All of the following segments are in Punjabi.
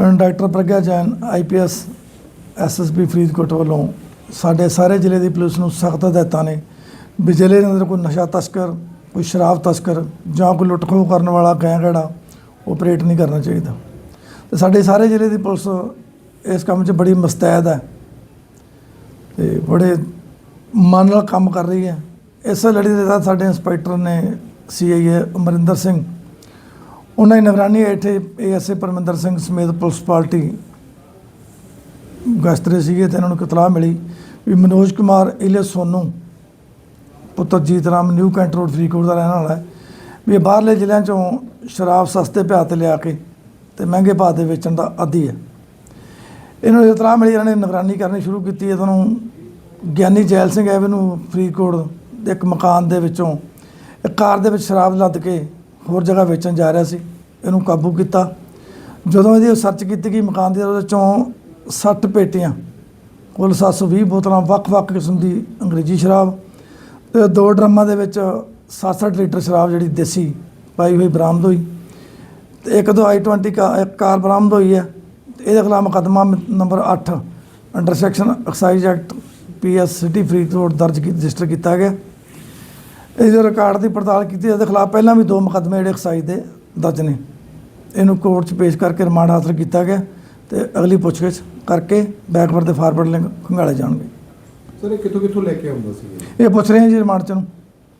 Doctor Pragya Jain IPS SSP Faridkot ਵੱਲੋਂ ਸਾਡੇ ਸਾਰੇ ਜ਼ਿਲ੍ਹੇ ਦੀ ਪੁਲਿਸ ਨੂੰ ਸਖਤ ਹਦਾਇਤਾਂ ਨੇ। ਵੀ ਜ਼ਿਲ੍ਹੇ ਦੇ ਅੰਦਰ ਕੋਈ ਨਸ਼ਾ ਤਸਕਰ, ਕੋਈ ਸ਼ਰਾਬ ਤਸਕਰ ਜਾਂ ਕੋਈ ਲੁੱਟ ਖੋਹ ਕਰਨ ਵਾਲਾ ਗੈਂਗੜਾ ਜਿਹੜਾ ਆਪਰੇਟ ਨਹੀਂ ਕਰਨਾ ਚਾਹੀਦਾ। ਤੇ ਸਾਡੇ ਸਾਰੇ ਜ਼ਿਲ੍ਹੇ ਦੀ ਪੁਲਿਸ ਇਸ ਕੰਮ 'ਚ ਬੜੀ ਮਸਤੈਦ ਹੈ ਤੇ ਬੜੇ ਮਨ ਨਾਲ ਕੰਮ ਕਰ ਰਹੀ ਹੈ। ਇਸ ਲੜੀ ਦੇ ਤਹਿਤ ਸਾਡੇ ਇੰਸਪੈਕਟਰ ਨੇ ਸੀਆਈਏ ਅਮਰਿੰਦਰ ਸਿੰਘ ਉਹਨਾਂ ਦੀ ਨਿਗਰਾਨੀ ਹੇਠ ਏਐਸਏ ਪਰਮਿੰਦਰ ਸਿੰਘ ਸਮੇਤ ਪੁਲਿਸ ਪਾਰਟੀ ਗਸ਼ਤਰੇ ਸੀਗੇ ਤੇ ਇਹਨਾਂ ਨੂੰ ਇਤਲਾਹ ਮਿਲੀ ਵੀ ਮਨੋਜ ਕੁਮਾਰ ਇਲੇ ਸੋਨੂ ਪੁੱਤਰ Jeet Ram new cantt road Faridkot ਦਾ ਰਹਿਣ ਵਾਲਾ ਹੈ। ਵੀ ਇਹ ਬਾਹਰਲੇ ਜ਼ਿਲ੍ਹਿਆਂ ਚੋਂ ਸ਼ਰਾਬ ਸਸਤੇ ਭਾਅ ਤੇ ਲਿਆ ਕੇ ਤੇ ਮਹਿੰਗੇ ਭਾਅ 'ਤੇ ਵੇਚਣ ਦਾ ਆਦੀ ਹੈ। ਇਹਨਾਂ ਨੂੰ ਇਤਲਾਹ ਮਿਲੀ, ਇਹਨਾਂ ਨੇ ਨਿਗਰਾਨੀ ਕਰਨੀ ਸ਼ੁਰੂ ਕੀਤੀ ਇਹਨਾਂ ਨੂੰ ਗਿਆਨੀ ਜੈਲ ਸਿੰਘ ਐਵਨਿਊ ਫਰੀਦਕੋਟ ਦੇ ਇੱਕ ਮਕਾਨ ਦੇ ਵਿੱਚੋਂ, ਇੱਕ ਕਾਰ ਦੇ ਵਿੱਚ ਸ਼ਰਾਬ ਲੱਦ ਕੇ ਹੋਰ ਜਗ੍ਹਾ ਵੇਚਣ ਜਾ ਰਿਹਾ ਸੀ, ਇਹਨੂੰ ਕਾਬੂ ਕੀਤਾ। ਜਦੋਂ ਇਹਦੀ ਸਰਚ ਕੀਤੀ ਗਈ ਮਕਾਨ ਦੀ, ਉਹਦੇ ਚੋਂ 60 ਪੇਟੀਆਂ, ਕੁੱਲ 720 ਬੋਤਲਾਂ, ਵੱਖ-ਵੱਖ ਕਿਸਮ ਦੀ ਅੰਗਰੇਜ਼ੀ ਸ਼ਰਾਬ ਤੇ ਦੋ ਡਰਮਾਂ ਦੇ ਵਿੱਚ 67 ਲੀਟਰ ਸ਼ਰਾਬ ਜਿਹੜੀ ਦੇਸੀ ਪਾਈ ਹੋਈ ਬਰਾਮਦ ਹੋਈ। ਤੇ ਇੱਕ ਦੋ i20 ਕਾ, ਇੱਕ ਕਾਰ ਬਰਾਮਦ ਹੋਈ ਹੈ। ਤੇ ਇਹਦੇ ਖਿਲਾਫ ਮੁਕੱਦਮਾ number 8 under section excise act PS city Faridkot ਦਰਜ ਰਜਿਸਟਰ ਕੀਤਾ ਗਿਆ। ਇਹਦੇ ਰਿਕਾਰਡ ਦੀ ਪੜਤਾਲ ਕੀਤੀ ਇਹਦੇ ਖਿਲਾਫ ਪਹਿਲਾਂ ਵੀ ਦੋ ਮੁਕੱਦਮੇ ਜਿਹੜੇ ਐਕਸਾਈਜ਼ ਦੇ ਦਰਜ ਨੇ। ਇਹਨੂੰ ਕੋਰਟ 'ਚ ਪੇਸ਼ ਕਰਕੇ ਰਿਮਾਂਡ ਹਾਸਲ ਕੀਤਾ ਗਿਆ ਤੇ ਅਗਲੀ ਪੁੱਛਗਿੱਛ ਕਰਕੇ ਬੈਕਵਰਡ ਤੇ ਫਾਰਵਰਡ ਲਿੰਕ ਖੰਗਾਲੇ ਜਾਣਗੇ। ਸਰ ਇਹ ਕਿੱਥੋਂ ਕਿੱਥੋਂ ਲੈ ਕੇ ਆਉਂਦਾ ਸੀ ਇਹ? ਇਹ ਪੁੱਛ ਰਹੇ ਹਾਂ ਜੀ ਰਿਮਾਂਡ 'ਚ ਨੂੰ।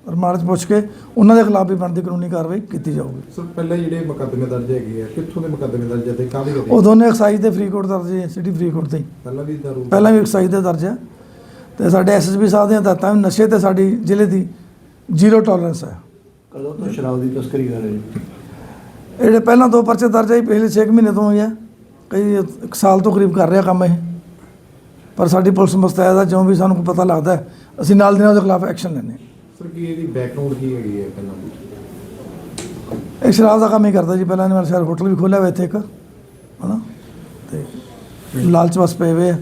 ਰਿਮਾਂਡ 'ਚ ਪੁੱਛ ਕੇ ਉਹਨਾਂ ਦੇ ਖਿਲਾਫ ਵੀ ਬਣਦੀ ਕਾਨੂੰਨੀ ਕਾਰਵਾਈ ਕੀਤੀ ਜਾਊਗੀ। ਸਰ ਪਹਿਲਾਂ ਜਿਹੜੇ ਮੁਕੱਦਮੇ ਦਰਜ ਹੈਗੇ ਆ ਕਿੱਥੋਂ ਦੇ ਮੁਕੱਦਮੇ ਦਰਜ ਹੈ ਤੇ ਕਾਹਦੇ ਉਹ ਕਿਤੇ ਦੋਨੇ ਐਕਸਾਈਜ਼ ਦੇ ਫਰੀਦਕੋਟ ਦਰਜ ਹੈ ਸਿਟੀ ਫਰੀਦਕੋਟ ਤੇ ਹੀ। ਪਹਿਲਾਂ ਵੀ ਦਾਰੂ ਪਹਿਲਾਂ ਵੀ ਐਕਸਾਈਜ਼ ਦੇ ਦਰਜ ਹੈ ਤੇ ਸਾਡੇ ਐਸਐਸਪੀ ਸਾਹਿਬ ਦੀਆਂ ਹਦਾਇਤਾਂ ਵੀ ਨਸ਼ੇ ਤੇ ਸਾਡੀ ਜ਼ਿਲ੍ਹੇ ਦੀ ਜ਼ੀਰੋ ਟੋਲਰੈਂਸ ਹੈ। ਕਦੋਂ ਤੋਂ ਸ਼ਰਾਬ ਦੀ ਤਸਕਰੀ ਕਰ ਰਹੇ ਇਹ ਜਿਹੜੇ ਪਹਿਲਾਂ ਦੋ ਪਰਚੇ ਦਰਜ ਹੈ ਪਿਛਲੇ 6 ਮਹੀਨੇ ਤੋਂ ਹੋਈ ਹੈ। ਕਈ ਇੱਕ ਸਾਲ ਤੋਂ ਕਰੀਬ ਕਰ ਰਿਹਾ ਕੰਮ ਇਹ। ਪਰ ਸਾਡੀ ਪੁਲਿਸ ਮੁਸਤੈਦ ਹੈ ਜਿਉਂ ਵੀ ਸਾਨੂੰ ਕੋਈ ਪਤਾ ਲੱਗਦਾ ਹੈ ਅਸੀਂ ਨਾਲ ਦੀ ਨਾਲ ਉਹਦੇ ਖਿਲਾਫ ਐਕਸ਼ਨ ਲੈਂਦੇ ਹਾਂ। ਸਰ ਕੀ ਇਹਦੀ ਬੈਕਗ੍ਰਾਉਂਡ ਕੀ ਹੈਗੀ ਹੈ ਪਹਿਲਾਂ ਦੀ? ਇਹ ਸ਼ਰਾਬ ਦਾ ਕੰਮ ਹੀ ਕਰਦਾ ਜੀ ਪਹਿਲਾਂ ਇਹਨਾਂ ਨਾਲ ਸ਼ਹਿਰ ਹੋਟਲ ਵੀ ਖੋਲ੍ਹਿਆ ਹੋਇਆ ਇੱਥੇ ਇੱਕ ਹਨਾ? ਤੇ ਲਾਲਚ ਵਸ ਪਏ ਹੋਏ ਆ।